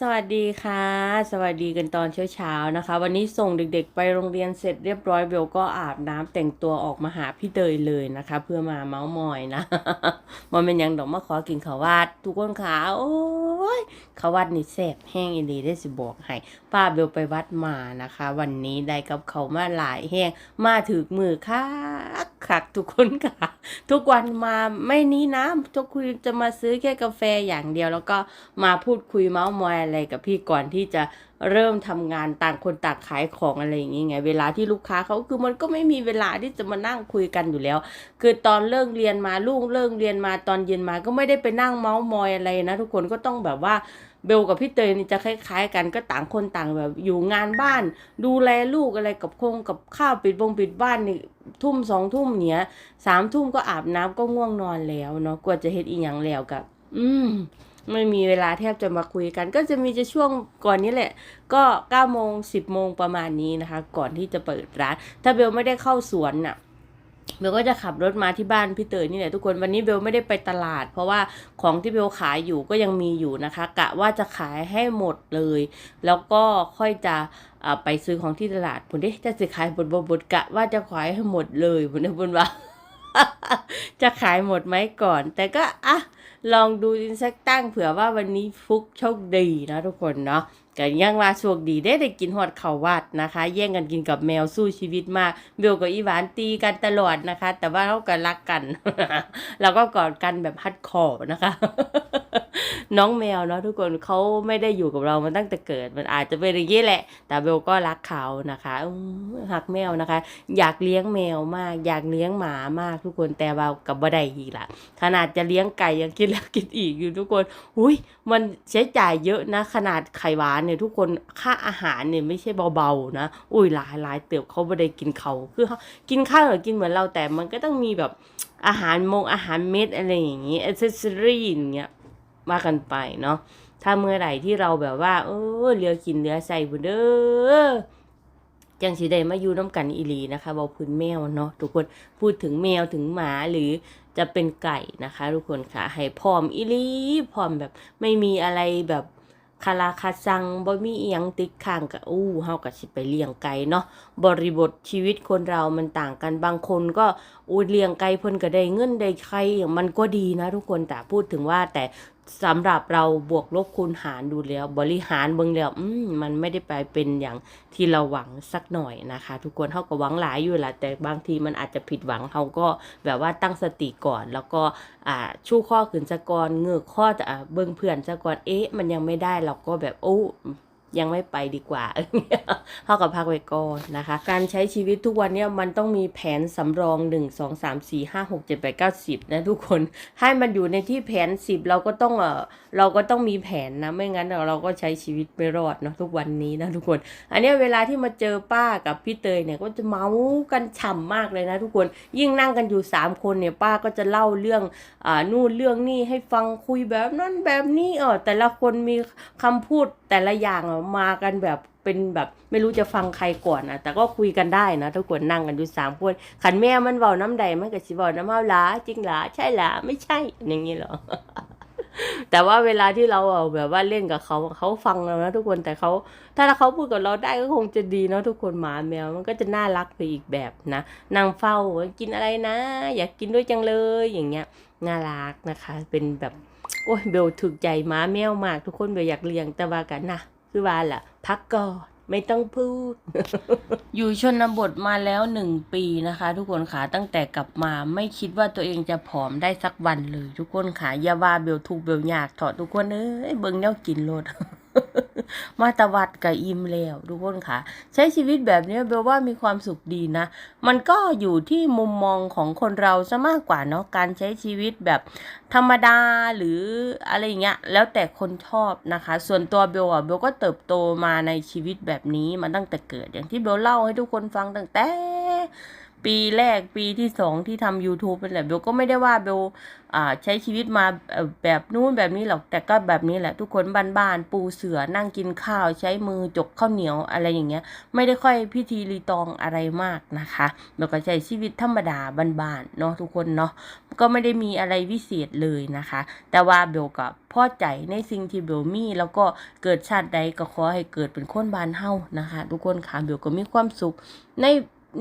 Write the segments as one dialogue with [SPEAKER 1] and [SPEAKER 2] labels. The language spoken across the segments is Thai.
[SPEAKER 1] สวัสดีค่ะ สวัสดีกันตอนเช้าๆนะคะ วันนี้ส่งเด็กๆ ไปโรงเรียนเสร็จเรียบร้อยเบลก็อาบน้ำแต่งตัวออกมาหาพี่เตยเลยนะคะ เพื่อมาเมาส์มอยนะมันเป็นยังดอกมาขอกินขาววัดทุกคนขาโอ้ยขาววัดนี่แซ่บแห้งอีหลีได้สิบอกให้ป้าเบลไปวัดมานะคะ วันนี้ได้กับเขามาหลายแห้งมาถึกมือค่ะ คักทุกคนค่ะ ทุกวันมาไม่นี้นะทุกคุยจะมาซื้อแค่กาแฟอย่างเดียว แล้วก็มาพูดคุยเมาส์มอยอะไรกับพี่ก่อนที่จะเริ่มทำงานต่างคนต่างขายของอะไรอย่างเงี้ไงเวลาที่ลูกค้าเขาคือมันก็ไม่มีเวลาที่จะมานั่งคุยกันอยู่แล้ว คือตอนเลิกเรียนมาลูกเลิกเรียนมาตอนเย็นมาก็ไม่ได้ไปนั่งเมาส์มอยอะไรนะ ทุกคนก็ต้องแบบว่า เบลกับพี่เตยนี่จะคล้ายๆ กันก็ต่างคนต่างแบบ อยู่งานบ้าน ดูแลลูกอะไรกับคงกับข้าวปิดวงปิดบ้านนี่ทุ่มสองทุ่มเนี้ยสามทุ่มก็อาบน้ำก็ง่วงนอนแล้วเนาะกว่าจะเฮ็ดอีหยังแล้วกับ อืมไม่มีเวลาแทบจะมาคุยกัน ก็จะมีจะช่วงก่อนนี้แหละ ก็9ก้าโมงสิบโมงประมาณนี้นะคะ ก่อนที่จะเปิดร้าน ถ้าเบลไม่ได้เข้าสวนน่ะ เบลก็จะขับรถมาที่บ้านพี่เตยนี่แหละทุกคนวันนี้เบลไม่ได้ไปตลาด เพราะว่าของที่เบลขายอยู่ก็ยังมีอยู่นะคะ กะว่าจะขายให้หมดเลย แล้วก็ค่อยจะไปซื้อของที่ตลาดผมได้จะสิขายบทบทบทกะว่าจะขายให้หมดเลยผมได้บนว่าจะขายหมดไหมก่อน แต่ก็อะลองดูสักตั้งเผื่อว่าวันนี้ฟุกโชคดีนะทุกคนเนาะก็ยังว่าโชคดีได้ได้กินหอดเขาวัดนะคะ แย่งกันกินกับแมวสู้ชีวิตมากเบลกับอีหวานตีกันตลอดนะคะ แต่ว่าเขาก็รักกัน เราก็กอดกันแบบฮัดคอร์นะคะ น้องแมวเนาะทุกคนเขาไม่ได้อยู่กับเรามาตั้งแต่เกิด มันอาจจะเป็นอย่างนี้แหละ แต่เบลก็รักเขานะคะหักแมวนะคะ อยากเลี้ยงแมวมาก อยากเลี้ยงหมามากทุกคนแต่ว่ากับบ่ได้อีกละขนาดจะเลี้ยงไก่ยังกินแล้วกินอีกอยู่ทุกคน อุ้ยมันใช้จ่ายเยอะนะ ขนาดไข่หวานเนี่ยทุกคนค่าอาหารเนี่ยไม่ใช่เบาๆนะอุ้ยหลายหลายเติบเขาบ่ได้กินเขาคือเขากินข้าวหรือกินเหมือนเราแต่มันก็ต้องมีแบบอาหารมงอาหารเม็ดอะไรอย่างงี้อ c เซสซอรี่อย่างเงี้ยว่ากันไปเนาะถ้าเมื่อไหร่ที่เราแบบว่า เออเหลือกินเหลือใส่บุเด้อจังสีได้มาอยู่น้ำกันอีลีนะคะบอกพื้นแมวเนาะทุกคนพูดถึงแมวถึงหมาหรือจะเป็นไก่นะคะ ทุกคนค่ะให้พร้อมอีลีพร้อมแบบไม่มีอะไรแบบ คาราคาซังบ่มีเอียงติดข้างกับอู้เฮากะสิไปเลี้ยงไก่เนาะบริบทชีวิตคนเรามันต่างกันบางคนก็อู้เลี้ยงไก่เพิ่นก็ได้เงินได้ไข่อย่างมันก็ดีนะทุกคนแต่พูดถึงว่าแต่ สำหรับเราบวกลบคูณหารดูแล้ว บริหารเบิ่งแล้วอืมมันไม่ได้ไปเป็นอย่างที่เราหวังสักหน่อยนะคะ ทุกคนเฮาก็หวังหลายอยู่แหละแต่บางทีมันอาจจะผิดหวังเขาก็แบบว่าตั้งสติก่อน แล้วก็อ่าชู้ข้อขืนสะก่อนเงือกข้อจะอ่าเบิ่งเพื่อนซะก่อนเอ๊ะ มันยังไม่ได้เราก็แบบโอ้ ยังไม่ไปดีกว่าเท่ากับพักไว้ก่อนนะคะ การใช้ชีวิตทุกวันเนี่ยมันต้องมีแผนสำรอง 1 2 3 4 5 6 7 8 9 10 นะทุกคน ให้มันอยู่ในที่แผน 10 เราก็ต้องเออเราก็ต้องมีแผนนะ ไม่งั้นเราก็ใช้ชีวิตไม่รอดเนาะทุกวันนี้นะทุกคน อันนี้เวลาที่มาเจอป้ากับพี่เตยเนี่ยก็จะเมากันฉ่ำมากเลยนะทุกคน ยิ่งนั่งกันอยู่ 3 คนเนี่ยป้าก็จะเล่าเรื่องอ่านู่นเรื่องนี่ให้ฟังคุยแบบนั้นแบบนี้เออแต่ละคนมีคำพูดแต่ละอย่างอะมากันแบบเป็นแบบไม่รู้จะฟังใครก่อนนะแต่ก็คุยกันได้นะทุกคนนั่งกันอยู่สามคนขันแม่มันเบาน้ำใดมันก็สิบาน้ำเมาหลาจริงหลาใช่หลาไม่ใช่อย่างนี้หรอแต่ว่าเวลาที่เราเอาแบบว่าเล่นกับเขาเขาฟังเรานะทุกคนแต่เขาถ้าเขาพูดกับเราได้ก็คงจะดีเนาะทุกคนหมาแมวมันก็จะน่ารักไปอีกแบบนะนั่งเฝ้ากินอะไรนะ อยากกินด้วยจังเลยอย่างเงี้ยน่ารักนะคะ เป็นแบบโอ้ยเบลถูกใจหมาแมวมากทุกคนเบลอยากเลี้ยงแต่ว่ากันนะ คือว่าล่ะ พักก่อนไม่ต้องพูด อยู่ชนบทมาแล้วหนึ่งปีนะคะ ทุกคนค่ะตั้งแต่กลับมาไม่คิดว่าตัวเองจะผอมได้สักวันเลย ทุกคนค่ะอย่าว่าเบลทุกเบลยากเถอดทุกคนเอ้ยเบิ่งแนวกินโลด มาตะวัดกับอิมแล้วทุกคนค่ะ ใช้ชีวิตแบบนี้เบลว่ามีความสุขดีนะ มันก็อยู่ที่มุมมองของคนเราซะมากกว่าเนาะการใช้ชีวิตแบบธรรมดาหรืออะไรเงี้ยแล้วแต่คนชอบนะคะ ส่วนตัวเบลอะเบลก็เติบโตมาในชีวิตแบบนี้มาตั้งแต่เกิดอย่างที่เบลเล่าให้ทุกคนฟังตั้งแต่ ปีแรกปีที่สองที่ทำ YouTube เป็นแหละเบลก็ไม่ได้ว่าเบลอ่าใช้ชีวิตมาแบบนู้นแบบนี้หรอกแต่ก็แบบนี้แหละทุกคนบ้านๆปูเสือนั่งกินข้าวใช้มือจกข้าวเหนียวอะไรอย่างเงี้ย ไม่ได้ค่อยพิธีรีตองอะไรมากนะคะเบลก็ใช้ชีวิตธรรมดาบ้านๆเนาะทุกคนเนาะก็ไม่ได้มีอะไรวิเศษเลยนะคะ แต่ว่าเบลก็พอใจในสิ่งที่เบลมีแล้วก็เกิดชาติใดก็ขอให้เกิดเป็นคนบ้านเฮานะคะ ทุกคนค่ะเบลก็มีความสุขใน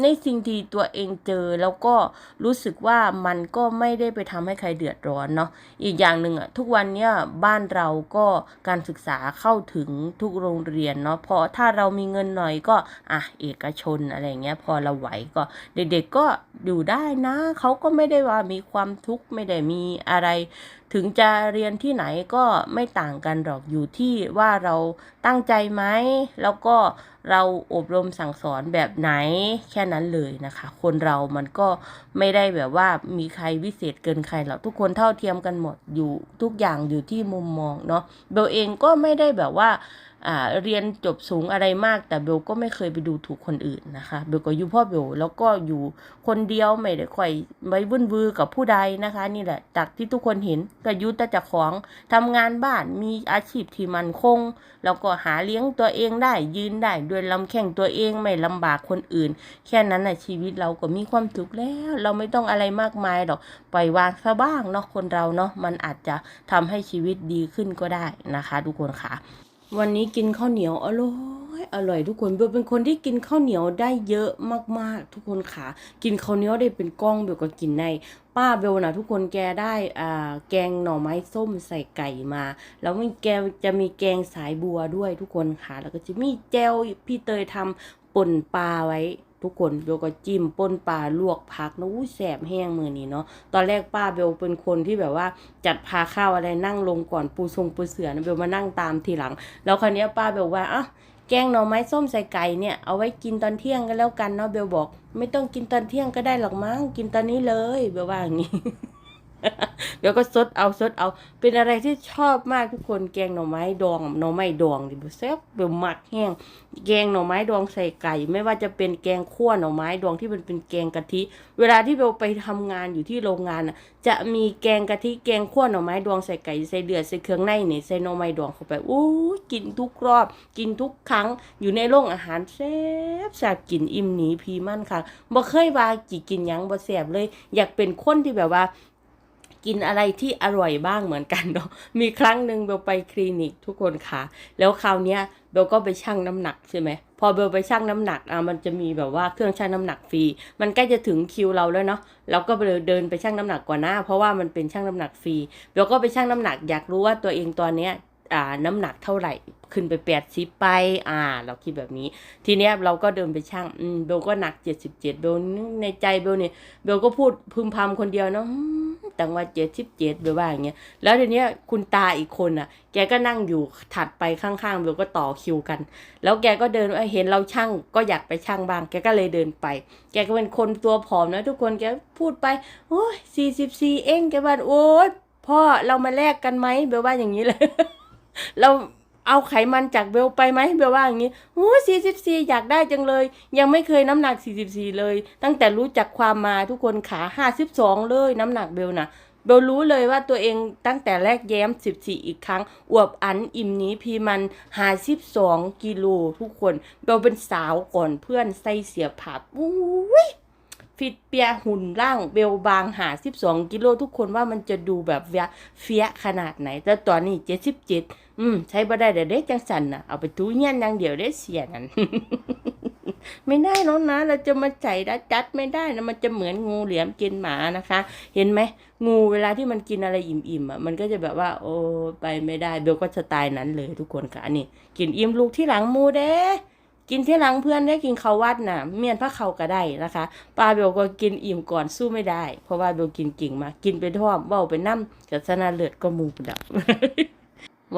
[SPEAKER 1] ในสิ่งที่ตัวเองเจอแล้วก็รู้สึกว่ามันก็ไม่ได้ไปทำให้ใครเดือดร้อนเนาะอีกอย่างหนึ่งอะทุกวันเนี้ยบ้านเราก็การศึกษาเข้าถึงทุกโรงเรียนเนาะเพราะถ้าเรามีเงินหน่อยก็อะเอกชนอะไรเงี้ยพอเราไหวก็เด็กๆก็อยู่ได้นะเขาก็ไม่ได้ว่ามีความทุกข์ไม่ได้มีอะไร ถึงจะเรียนที่ไหนก็ไม่ต่างกันหรอกอยู่ที่ว่าเราตั้งใจไหมแล้วก็ เราอบรมสั่งสอนแบบไหนแค่นั้นเลยนะคะ คนเรามันก็ไม่ได้แบบว่ามีใครวิเศษเกินใครหรอกทุกคนเท่าเทียมกันหมดอยู่ทุกอย่างอยู่ที่มุมมองเนาะเบลเองก็ไม่ได้แบบว่าอ่า เรียนจบสูงอะไรมาก แต่เบลก็ไม่เคยไปดูถูกคนอื่นนะคะ เบลก็อยู่พ่อเบลแล้วก็อยู่คนเดียวไม่ได้ค่อยไว้วุ่นวือกับผู้ใดนะคะ นี่แหละ จากที่ทุกคนเห็นก็ยุติจากของทำงานบ้านมีอาชีพที่มันคง แล้วก็หาเลี้ยงตัวเองได้ยืนได้ด้วยลำแข้งตัวเองไม่ลำบากคนอื่น แค่นั้นนะชีวิตเราก็มีความสุขแล้ว เราไม่ต้องอะไรมากมายหรอกปล่อยวางซะบ้างเนาะคนเราเนาะมันอาจจะทำให้ชีวิตดีขึ้นก็ได้นะคะ ทุกคนค่ะ วันนี้กินข้าวเหนียวอร่อยอร่อยทุกคนเบลเป็นคนที่กินข้าวเหนียวได้เยอะมากๆ ทุกคนค่ะ กินข้าวเหนียวได้เป็นกล้องเบลก็กินในป้าเบลนะทุกคนแกได้อ่าแกงหน่อไม้ส้มใส่ไก่มา แล้วมันแกจะมีแกงสายบัวด้วยทุกคนค่ะ แล้วก็จะมีแจวพี่เตยทำป่นปลาไว้ ทุกคนเบลก็จิ้มป่นปลาลวกผักนะอู้แสบแห้งมือนี้เนาะตอนแรกป้าเบลเป็นคนที่แบบว่าจัดพาข้าวอะไรนั่งลงก่อนปูทรงปูเสือนะเบลมานั่งตามทีหลัง แล้วคราวนี้ป้าเบลว่าอะแกงหน่อไม้ส้มใส่ไก่เนี่ยเอาไว้กินตอนเที่ยงก็แล้วกันเนาะเบลบอก ไม่ต้องกินตอนเที่ยงก็ได้หรอกมั้งกินตอนนี้เลยเบลว่าอย่างนี้ เดี๋ยวก็ซดเอาซดเอา เป็นอะไรที่ชอบมากทุกคนแกงหน่อไม้ดองหน่อไม้ดองดิบแซ่บเบลมักแห้ง แกงหน่อไม้ดองใส่ไก่ ไม่ว่าจะเป็นแกงขั่วหน่อไม้ดองที่มันเป็นแกงกะทิ เวลาที่เบลไปทำงานอยู่ที่โรงงานน่ะจะมีแกงกะทิแกงขั่วหน่อไม้ดองใส่ไก่ใส่เดือดใส่เครื่องในนี่ใส่หน่อไม้ดองเข้าไปอู้กินทุกรอบ กินทุกครั้งอยู่ในโรงอาหารแซ่บแซ่บกินอิ่มหนีพีมั่นค่ะบ่เคยว่ากี่กินยังบ่แซ่บเลย อยากเป็นคนที่แบบว่า กินอะไรที่อร่อยบ้างเหมือนกันเนาะมีครั้งหนึ่งเบลไปคลินิกทุกคนค่ะ แล้วคราวเนี้ยเบลก็ไปชั่งน้ำหนักใช่ไหมพอเบลไปชั่งน้ำหนักอะมันจะมีแบบว่าเครื่องชั่งน้ำหนักฟรี มันใกล้จะถึงคิวเราแล้วเนาะเราก็ไปเดินไปชั่งน้ำหนักก่อนหน้า เพราะว่ามันเป็นชั่งน้ำหนักฟรีเบลก็ไปชั่งน้ำหนักอยากรู้ว่าตัวเองตอนเนี้ยอ่าน้ำหนักเท่าไหร่ขึ้นไปแปดสิบไป อ่า เราคิดแบบนี้ ทีเนี้ยเราก็เดินไปชั่งอืมเบลก็หนักเจ็ดสิบเจ็ดเบลนึกในใจเบลเนี่ยเบลก็พูดพึมพำคนเดียวเนาะ อืมแต่ว่าเจ็ดสิบเจ็ดเบลว่าอย่างเงี้ยแล้วทีเนี้ยคุณตาอีกคนอะ แกก็นั่งอยู่ถัดไปข้างๆเบลก็ต่อคิวกัน แล้วแกก็เดินเอ้ยเห็นเราช่างก็อยากไปช่างบ้าง แกก็เลยเดินไป แกก็เป็นคนตัวผอมนะทุกคนแกพูดไปโอ้ยสี่สิบสี่เองแกว่าโอ้ยพ่อเรามาแลกกันไหมเบลว่าอย่างนี้เลย เรา เอาไขมันจากเบลไปไหมเบลว่าอย่างนี้โอ้สี่สิบสี่อยากได้จังเลย ยังไม่เคยน้ำหนักสี่สิบสี่เลย ตั้งแต่รู้จักความมาทุกคนขาห้าสิบสองเลยน้ำหนักเบลนะเบลรู้เลยว่าตัวเองตั้งแต่แรกแย้มสิบสี่อีกครั้ง อวบอันอิ่มนี้พีมันหาสิบสองกิโลทุกคน เบลเป็นสาวก่อนเพื่อนใส่เสียผับอุ้ย ฟิตเปียหุ่นร่างเบลบางหาสิบสองกิโลทุกคนว่ามันจะดูแบบเฟียเฟียขนาดไหน แต่ตอนนี้เจ็ดสิบเจ็ดอืม ใช้บ่ได้เดี๋ยวเด็กจังสันนะเอาไปทูเงี้ยนอย่างเดียวได้เสียนั่นไม่ได้แล้วนะ เราจะมาใส่ดัดจัดไม่ได้นะมันจะเหมือนงูเหลี่ยมกินหมานะคะ เห็นไหมงูเวลาที่มันกินอะไรอิ่มๆอะมันก็จะแบบว่า โอ้ไปไม่ได้เบลก็สไตล์นั้นเลยทุกคนค่ะอันนี่กินอิ่มลูกที่หลังมูเด้ กินที่หลังเพื่อนได้กินข้าววัดน่ะ เมียนพระเขาก็ได้นะคะปลาเบลก็กินอิ่มก่อนสู้ไม่ได้ เพราะว่าเบลกินกิ่งมา กินไปท่อมเบ้าไปน้ำกับสนาเลือดก็มูประดับ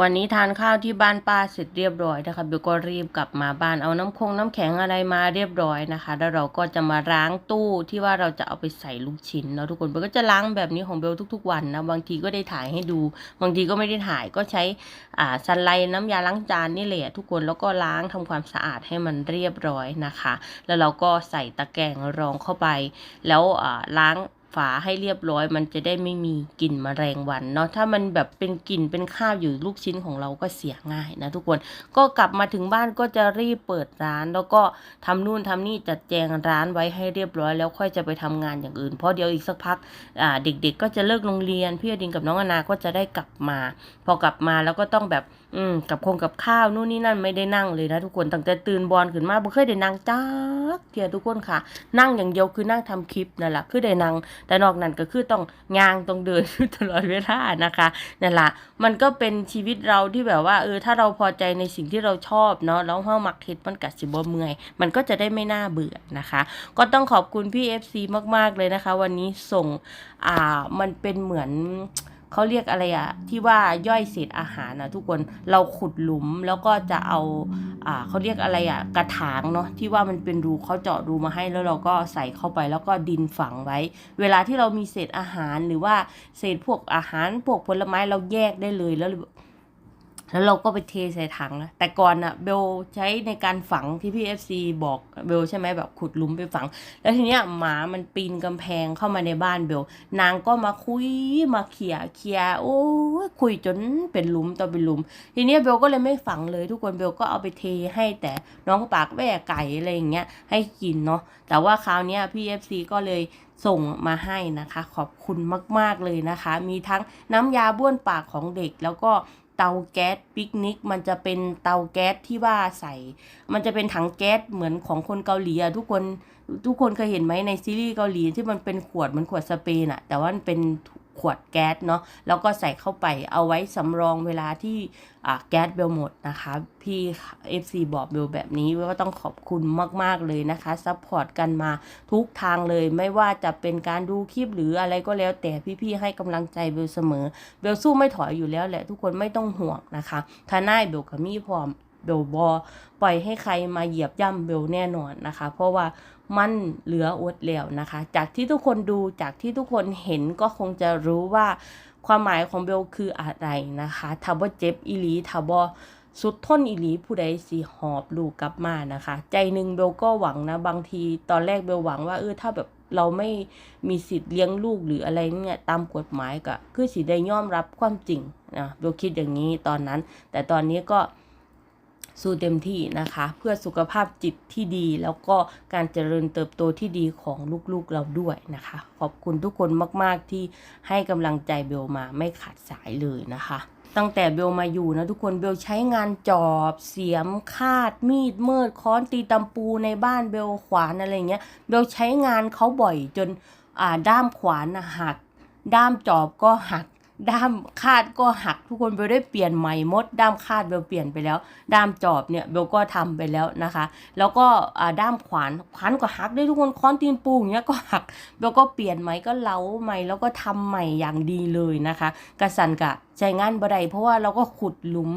[SPEAKER 1] วันนี้ทานข้าวที่บ้านป้าเสร็จเรียบร้อยนะคะเบลก็รีบกลับมาบ้านเอาน้ำคงน้ำแข็งอะไรมาเรียบร้อยนะคะ แล้วเราก็จะมาล้างตู้ที่ว่าเราจะเอาไปใส่ลูกชิ้นเนาะทุกคนเบลก็จะล้างแบบนี้ของเบลทุก ๆ วันนะบางทีก็ได้ถ่ายให้ดู บางทีก็ไม่ได้ถ่ายก็ใช้อ่าซันไลน้ำยาล้างจานนี่แหละทุกคนแล้วก็ล้างทำความสะอาดให้มันเรียบร้อยนะคะ แล้วเราก็ใส่ตะแกรงรองเข้าไป แล้วอ่าล้าง ฝาให้เรียบร้อย มันจะได้ไม่มีกลิ่นมแมลงวันเนาะถ้ามันแบบเป็นกลิ่นเป็นข้าวอยู่ลูกชิ้นของเราก็เสียง่ายนะทุกคนก็กลับมาถึงบ้านก็จะรีบเปิดร้าน แล้วก็ทำนู่นทำนี่จัดแจงร้านไว้ให้เรียบร้อย แล้วค่อยจะไปทำงานอย่างอื่น เพราะเดี๋ยวอีกสักพักอ่าเด็กๆ ก็จะเลิกโรงเรียนพี่อดินกับน้องอนาก็จะได้กลับมา พอกลับมาแล้วก็ต้องแบบ อืมกับคงกับข้าวนู่นนี่นั่นไม่ได้นั่งเลยนะทุกคนตั้งแต่ตื่นบอลขึ้นมาบ่เคยได้นั่งจ้าเทียทุกคนค่ะ นั่งอย่างเดียวคือนั่งทำคลิปนั่นแหละคือได้นั่ง แต่นอกนั้นก็คือต้องงางต้องเดินตลอดเวลานะคะนั่นแหละมันก็เป็นชีวิตเราที่แบบว่า เออถ้าเราพอใจในสิ่งที่เราชอบเนาะแล้วเฮามักเฮ็ดมันกัดสิบ่เมื่อย มันก็จะได้ไม่น่าเบื่อนะคะ ก็ต้องขอบคุณพี่ FC มาก ๆเลยนะคะ วันนี้ส่งอ่ามันเป็นเหมือน เขาเรียกอะไรอะที่ว่าย่อยเศษอาหารนะทุกคนเราขุดหลุมแล้วก็จะเอาอ่าเขาเรียกอะไรอะกระถางเนาะที่ว่ามันเป็นรูเขาเจาะรูมาให้แล้วเราก็ใส่เข้าไปแล้วก็ดินฝังไว้ เวลาที่เรามีเศษอาหารหรือว่าเศษพวกอาหารพวกผลไม้เราแยกได้เลยแล้ว แล้วเราก็ไปเทใส่ถังนะแต่ก่อนอะเบลใช้ในการฝังที่พี่เอฟซีบอกเบลใช่ไหมแบบขุดหลุมไปฝัง แล้วทีเนี้ยหมามันปีนกำแพงเข้ามาในบ้านเบลนางก็มาคุยมาเขี่ยเขี่ยโอ้ยคุยจนเป็นหลุมต่อเป็นหลุม ทีเนี้ยเบลก็เลยไม่ฝังเลยทุกคนเบลก็เอาไปเทให้แต่น้องปากแว่ไก่อะไรอย่างเงี้ยให้กินเนาะแต่ว่าคราวเนี้ยพี่เอฟซีก็เลยส่งมาให้นะคะ ขอบคุณมาก ๆเลยนะคะ มีทั้งน้ำยาบ้วนปากของเด็กแล้วก็ ตาแก๊สปิกนิก มันจะเป็นเตาแก๊สที่ว่าใส่ มันจะเป็นถังแก๊สเหมือนของคนเกาหลีอะทุกคนทุกคนเคยเห็นไหมในซีรีส์เกาหลีที่มันเป็นขวดเหมือนขวดสเปนอะแต่ว่ามันเป็น ขวดแก๊สเนาะแล้วก็ใส่เข้าไปเอาไว้สำรองเวลาที่แก๊สเบลหมดนะคะ พี่ FC บอกเบลแบบนี้ก็ต้องขอบคุณมาก ๆ เลยนะคะซัพพอร์ตกันมาทุกทางเลยไม่ว่าจะเป็นการดูคลิปหรืออะไรก็แล้วแต่พี่ๆให้กำลังใจเบลเสมอ เบลสู้ไม่ถอยอยู่แล้วแหละทุกคนไม่ต้องห่วงนะคะทนายเบลกับมี่พร้อมเบลบอปล่อยให้ใครมาเหยียบย่ำเบลแน่นอนนะคะ เพราะว่า มันเหลืออดแล้วนะคะ จากที่ทุกคนดูจากที่ทุกคนเห็นก็คงจะรู้ว่าความหมายของเบลคืออะไรนะคะถ้าบ่เจ็บอีหลีถ้าบ่สุดท้นอีหลีผู้ใดสิหอบลูกกลับมานะคะ ใจหนึ่งเบลก็หวังนะบางทีตอนแรกเบลหวังว่าเออถ้าแบบเราไม่มีสิทธิ์เลี้ยงลูกหรืออะไรเนี่ยตามกฎหมายก็คือสิได้ยอมรับความจริงนะเบลคิดอย่างนี้ตอนนั้น แต่ตอนนี้ก็ สู้เต็มที่นะคะ เพื่อสุขภาพจิตที่ดี แล้วก็การเจริญเติบโตที่ดีของลูกๆเราด้วยนะคะ ขอบคุณทุกคนมาก ๆ ที่ให้กำลังใจเบลมาไม่ขาดสายเลยนะคะ ตั้งแต่เบลมาอยู่นะทุกคนเบลใช้งานจอบเสียมคาด มีดเมิดค้อนตีตำปูในบ้านเบลขวานอะไรเงี้ยเบลใช้งานเขาบ่อยจนด้ามขวานหัก ด้ามจอบก็หัก ด้ามคาดก็หักทุกคนเบลได้เปลี่ยนใหม่หมด ด้ามคาดเบลเปลี่ยนไปแล้ว ด้ามจอบเนี่ยเบลก็ทำไปแล้วนะคะ แล้วก็ด้ามขวานขวานก็หักได้ทุกคนค้อนตีนปูอย่างเงี้ยก็หักเบลก็เปลี่ยนใหม่ก็เล้าใหม่แล้วก็ทำใหม่อย่างดีเลยนะคะกระสันกะใช้งานบ่ได้เพราะว่าเราก็ขุดหลุม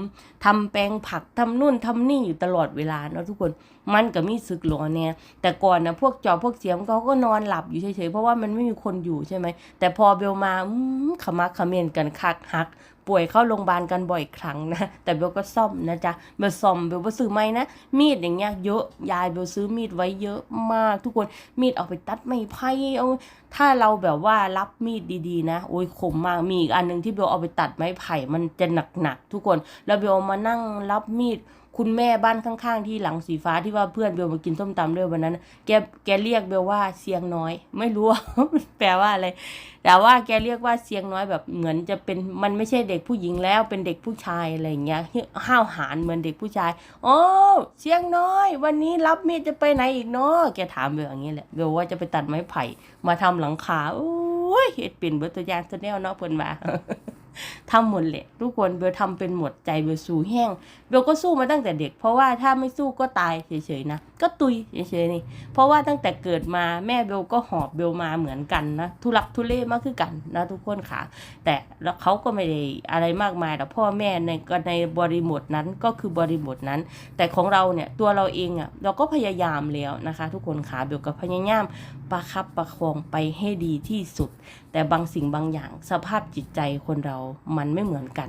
[SPEAKER 1] ทำแปลงผักทำนู่นทำนี่อยู่ตลอดเวลาเนาะทุกคนมันก็มีสึกหลอเนี่ยแต่ก่อนนะพวกจอพวกเสียมเขาก็นอนหลับอยู่เฉยๆเพราะว่ามันไม่มีคนอยู่ใช่ไหมแต่พอเบลมาอืมขมักเขม้นกันคักหัก ป่วยเข้าโรงพยาบาลกันบ่อยครั้งนะ แต่เบลก็ซ่อมนะจ๊ะเบลซ่อมเบลก็ซื้อไม้นะ มีดอย่างเงี้ยเยอะยายเบลซื้อมีดไว้เยอะมาก ทุกคนมีดเอาไปตัดไม้ไผ่เอาถ้าเราแบบว่ารับมีดดีๆ นะโอ้ยคมมากมีอีกอันหนึ่งที่เบลเอาไปตัดไม้ไผ่มันจะหนักๆทุกคนแล้วเบลมานั่งรับมีด คุณแม่บ้านข้างๆ ที่หลังสีฟ้าที่ว่าเพื่อนเบลมากินส้มตำด้วยวันนั้น แกแกเรียกเบลว่าเสียงน้อย ไม่รู้ว่าแปลว่าอะไร แต่ว่าแกเรียกว่าเสียงน้อยแบบเหมือนจะเป็นมันไม่ใช่เด็กผู้หญิงแล้วเป็นเด็กผู้ชายอะไรอย่างเงี้ยห้าวหาญเหมือนเด็กผู้ชายโอ้เสียงน้อย วันนี้รับมีดจะไปไหนอีกเนาะแกถามเบลอย่างนี้แหละเบลว่าจะไปตัดไม้ไผ่มาทำหลังคาโอ้ยเฮ็ดเป็นเบิดตัวอย่างตัวแนวเนาะเพิ่นว่า ทำหมดแหละ ทุกคนเบลทำเป็นหมดใจเบลสู้แห้งเบลก็สู้มาตั้งแต่เด็ก เพราะว่าถ้าไม่สู้ก็ตายเฉยๆนะก็ตุยเฉยๆนี่เพราะว่าตั้งแต่เกิดมาแม่เบลก็หอบเบลมาเหมือนกันนะทุลักทุเลมากคือกันนะทุกคนค่ะ แต่แล้วเขาก็ไม่ได้อะไรมากมายแต่พ่อแม่ในก็ในบริบทนั้นก็คือบริบทนั้น แต่ของเราเนี่ยตัวเราเองอะเราก็พยายามแล้วนะคะ ทุกคนขาเบลก็พยายามประคับประคองไปให้ดีที่สุด แต่บางสิ่งบางอย่างสภาพจิตใจคนเรามันไม่เหมือนกัน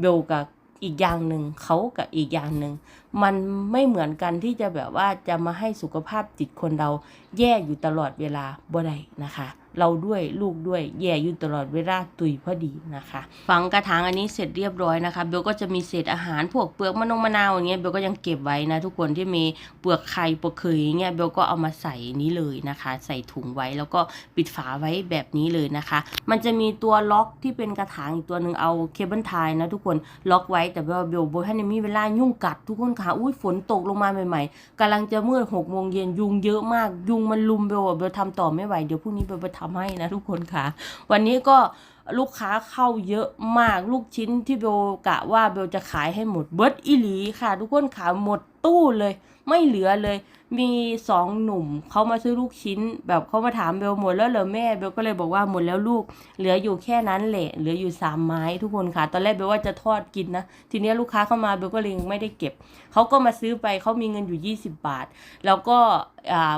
[SPEAKER 1] เบลกับอีกอย่างหนึ่งเขากับอีกอย่างหนึ่งมันไม่เหมือนกันที่จะแบบว่าจะมาให้สุขภาพจิตคนเราแย่อยู่ตลอดเวลาบ่ได้นะคะ เราด้วยลูกด้วยแย่อยู่ตลอดเวลาตุยพอดีนะคะ ฝังกระถางอันนี้เสร็จเรียบร้อยนะคะเบลก็จะมีเศษอาหารพวกเปลือกมะนงมะนาวอย่างเงี้ยเบลก็ยังเก็บไว้นะทุกคนที่มีเปลือกไข่เปลือกเคยอย่างเงี้ยเบลก็เอามาใส่นี้เลยนะคะ ใส่ถุงไว้แล้วก็ปิดฝาไว้แบบนี้เลยนะคะ มันจะมีตัวล็อกที่เป็นกระถางอีกตัวหนึ่งเอาเคเบิลไทยนะทุกคนล็อกไว้แต่ว่าเบลโบให้มีเวลายุ่งกัดทุกคนค่ะอุ้ยฝนตกลงมาใหม่ๆกำลังจะมืดหกโมงเย็นยุงเยอะมากยุงมันลุมเบลเบลทำต่อไม่ไหวเดี๋ยวพรุ่งนี้เบลไปทำให้นะทุกคนค่ะ วันนี้ก็ลูกค้าเข้าเยอะมากลูกชิ้นที่เบลกะว่าเบลจะขายให้หมดเบิร์ดอีหลีค่ะ ทุกคนขายหมดตู้เลย ไม่เหลือเลย มีสองหนุ่มเขามาซื้อลูกชิ้น แบบเขามาถามเบลหมดแล้วเหรอแม่เบลก็เลยบอกว่าหมดแล้วลูก เหลืออยู่แค่นั้นแหละเหลืออยู่สามไม้ทุกคนค่ะ ตอนแรกเบลว่าจะทอดกินนะทีนี้ลูกค้าเข้ามาเบลก็เลยไม่ได้เก็บเขาก็มาซื้อไปเขามีเงินอยู่ 20 บาท แล้วก็อ่า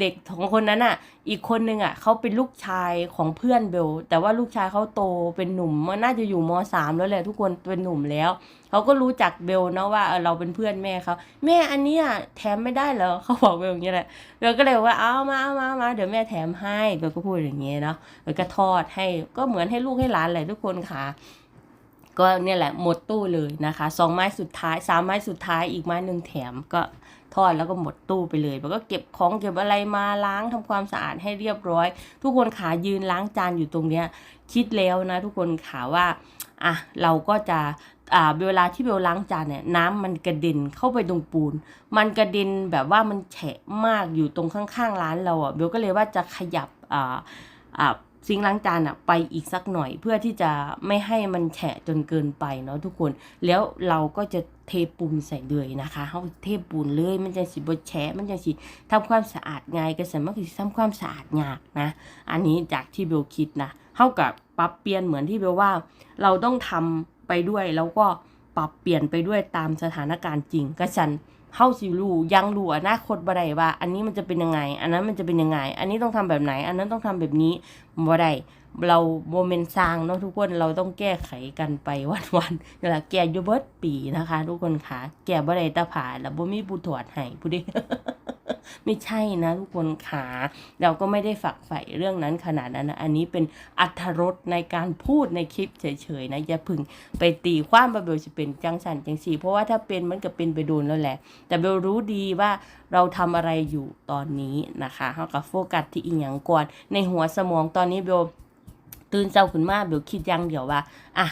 [SPEAKER 1] เด็กของคนนั้นอะ อีกคนนึงอะเขาเป็นลูกชายของเพื่อนเบล แต่ว่าลูกชายเขาโตเป็นหนุ่มมันน่าจะอยู่มสามแล้วแหละทุกคนเป็นหนุ่มแล้วเขาก็รู้จักเบลนะว่าเออเราเป็นเพื่อนแม่เขาแม่อันนี้ยแถมไม่ได้เหรอเขาบอกเบลอย่างเงี้ยแหละเบลก็เลยว่าเอามาเอามามาเดี๋ยวแม่แถมให้เบลก็พูดอย่างเงี้ยเนาะเบลก็ทอดให้ก็เหมือนให้ลูกให้หลานแหละทุกคนค่ะก็เนี่ยแหละหมดตู้เลยนะคะสองไม้สุดท้ายสามไม้สุดท้ายอีกไม้หนึ่งแถมก็ ทอดแล้วก็หมดตู้ไปเลยแล้วก็เก็บของเก็บอะไรมาล้างทำความสะอาดให้เรียบร้อย ทุกคนขายืนล้างจานอยู่ตรงเนี้ยคิดแล้วนะ ทุกคนขาว่าอะเราก็จะอ่าเวลาที่เบลล้างจานเนี่ยน้ำมันกระเด็นเข้าไปตรงปูน มันกระเด็นแบบว่ามันแฉะมากอยู่ตรงข้างๆร้านเราอะเบลก็เลยว่าจะขยับอ่าอ่า ซิงล้างจานอะไปอีกสักหน่อย เพื่อที่จะไม่ให้มันแฉะจนเกินไปเนาะทุกคน แล้วเราก็จะเทปูนใส่เลยนะคะเขาเทปูนเลยมันจะสิบแฉะมันจะสิทำความสะอาดง่ายก็สามารถที่ทำความสะอาดยากนะ อันนี้จากที่เบลคิดนะเท่ากับปรับเปลี่ยนเหมือนที่เบลว่า เราต้องทำไปด้วยแล้วก็ปรับเปลี่ยนไปด้วยตามสถานการณ์จริงก็ฉัน เฮาสิรู้ยังรู้อนาคตบ่ได้ว่า อันนี้มันจะเป็นยังไง อันนั้นมันจะเป็นยังไง อันนี้ต้องทำแบบไหน อันนั้นต้องทำแบบนี้บ่ได้ เราโมเมนต์สร้างเนาะทุกคนเราต้องแก้ไขกันไปวันๆนี่แหละแก้อยู่เบิดปีนะคะ ทุกคนค่ะ แก้บ่ได้ตาผ่าแล้วบ่มีผู้ตรวจให้ผู้ใดไม่ใช่นะทุกคนขาเราก็ไม่ได้ฝักใฝ่เรื่องนั้นขนาดนั้นนะอันนี้เป็นอัธรสในการพูดในคลิปเฉยๆนะอย่าพึ่งไปตีความว่าเบลจะเป็นจังสันจังสีเพราะว่าถ้าเป็นมันก็เป็นไปโดนแล้วแหละ แต่เบลรู้ดีว่าเราทำอะไรอยู่ตอนนี้นะคะเขากับโฟกัสที่อีกอย่างก่อนในหัวสมองตอนนี้เบล ตื่นเช้าขึ้นมาเบลคิดยังเดี๋ยวว่าอะ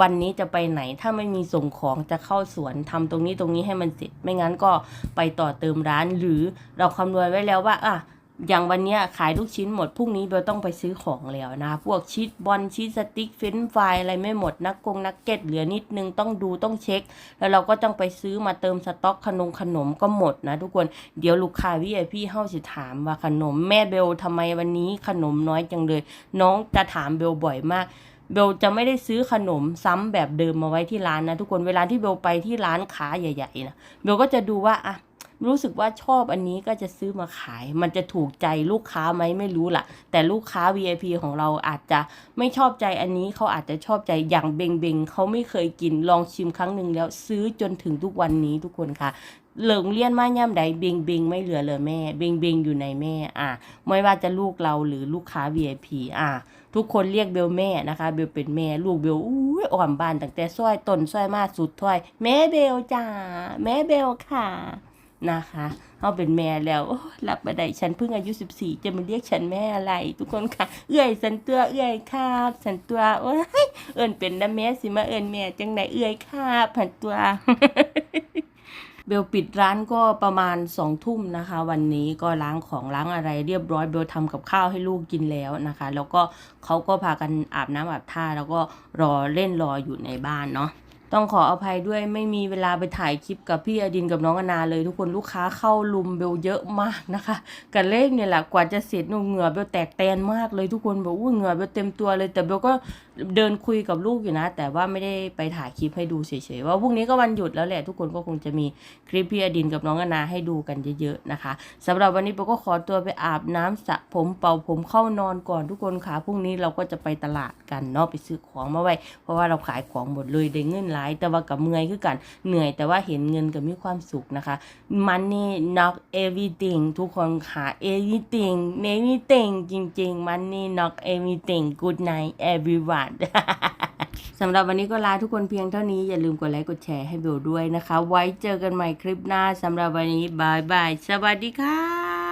[SPEAKER 1] วันนี้จะไปไหนถ้าไม่มีส่งของจะเข้าสวนทำตรงนี้ตรงนี้ให้มันเสร็จ ไม่งั้นก็ไปต่อเติมร้านหรือเราคำนวณไว้แล้วว่าอะ อย่างวันนี้ขายลูกชิ้นหมดพรุ่งนี้เบลต้องไปซื้อของแล้วนะ พวกชีสบอลชีสสติ๊กเฟรนช์ฟรายอะไรไม่หมดนักกงนักเก็ตเหลือนิดนึงต้องดูต้องเช็ค แล้วเราก็ต้องไปซื้อมาเติมสต็อกขนมขนมก็หมดนะทุกคนเดี๋ยวลูกค้าวีไอพี่เฮาสิถามว่าขนมแม่เบลทำไมวันนี้ขนมน้อยจังเลย น้องจะถามเบลบ่อยมากเบลจะไม่ได้ซื้อขนมซ้ำแบบเดิมมาไว้ที่ร้านนะทุกคนเวลาที่เบลไปที่ร้านค้าใหญ่ๆนะเบลก็จะดูว่าอะ รู้สึกว่าชอบอันนี้ก็จะซื้อมาขาย มันจะถูกใจลูกค้าไหมไม่รู้ล่ะ แต่ลูกค้า VIP ของเราอาจจะไม่ชอบใจอันนี้เขาอาจจะชอบใจอย่างเบงเบงเขาไม่เคยกินลองชิมครั้งหนึ่งแล้วซื้อจนถึงทุกวันนี้ทุกคนค่ะเหลิงเลี่ยนมาย่ำใดเบงเบงไม่เหลือเลยแม่เบงเบงอยู่ในแม่อะไม่ว่าจะลูกเราหรือลูกค้า VIP อะทุกคนเรียกเบลแม่นะคะ เบลเป็นแม่ลูกเบลอุ้ยอ่อมบานตั้งแต่ซ้อยต้นซ้อยมาสุดถ้อย แม่เบลจ้าแม่เบลค่ะ นะคะเขาเป็นแม่แล้วรับมาได้ฉันเพิ่งอายุ 14 จะมาเรียกฉันแม่อะไร ทุกคนค่ะ เอื้อยสันตัวเอื้อยครับสันตัวโอ้ยเอิ้นเป็นนะแม่สิมาเอิ้นแม่จังไหนเอื้อยครับผันตัวเบลปิดร้านก็ประมาณสองทุ่มนะคะ วันนี้ก็ล้างของล้างอะไรเรียบร้อยเบลทำกับข้าวให้ลูกกินแล้วนะคะ แล้วก็เขาก็พากันอาบน้ำอาบท่าแล้วก็รอเล่นรออยู่ในบ้านเนาะ ต้องขออภัยด้วยไม่มีเวลาไปถ่ายคลิปกับพี่อดินกับน้องอนาเลยทุกคนลูกค้าเข้าลุมเบลเยอะมากนะคะกับเลขเนี่ยแหละกว่าจะเสร็จหนูเหงื่อเบลแตกแตนมากเลยทุกคนบอกว่าเหงื่อเบลเต็มตัวเลย แต่เบลก็เดินคุยกับลูกอยู่นะ แต่ว่าไม่ได้ไปถ่ายคลิปให้ดูเฉยๆว่าพรุ่งนี้ก็วันหยุดแล้วแหละทุกคนก็คงจะมีคลิปพี่อดินกับน้องอนาให้ดูกันเยอะๆนะคะสำหรับวันนี้เบลก็ขอตัวไปอาบน้ำสระผมเป่าผมเข้านอนก่อนทุกคนค่ะพรุ่งนี้เราก็จะไปตลาดกันเนาะไปซื้อของมาไว้ เพราะว่าเราขายของหมดเลยได้เงินหลายแต่ว่ากับเมื่อยคือกันเหนื่อยแต่ว่าเห็นเงินก็มีความสุขนะคะ money not everything ทุกคนค่ะ everything everything จริงๆ money not everything good night everyone สำหรับวันนี้ก็ลาทุกคนเพียงเท่านี้ อย่าลืมกดไลค์กดแชร์ให้เบลด้วยนะคะ ไว้เจอกันใหม่คลิปหน้าสำหรับวันนี้บายบาย สวัสดีค่ะ